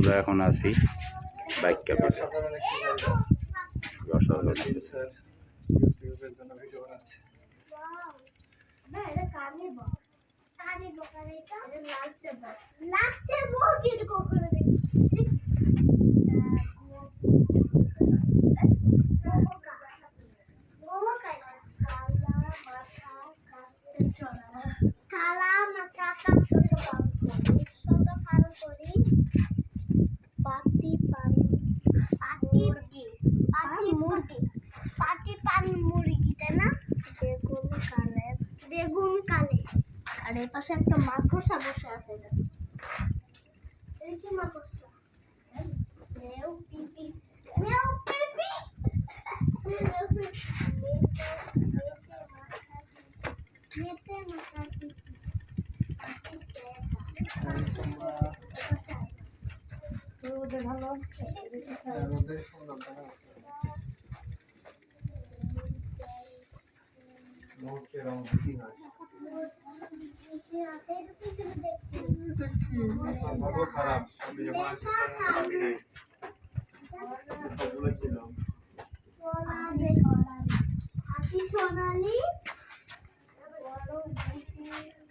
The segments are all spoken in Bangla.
আমরা এখন আছি বাইক স্যার ইউটিউবের জন্য ভিডিও বানাচ্ছে এর পাশে একটা মাকড়সা বসে আছে এটা এটা কি মাকড়সা মেও পিপি মেও পিপি মেও পিপি মেতে মাথা পিপি পাতি চেহারা রোদে ভালো হ্যাঁ, রোদে সুন্দর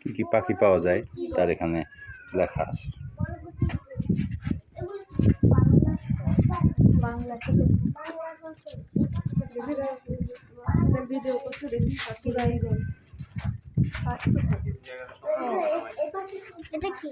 কি কি পাখি পাওয়া যায়? তার এখানে লেখা আছে। এটা কি?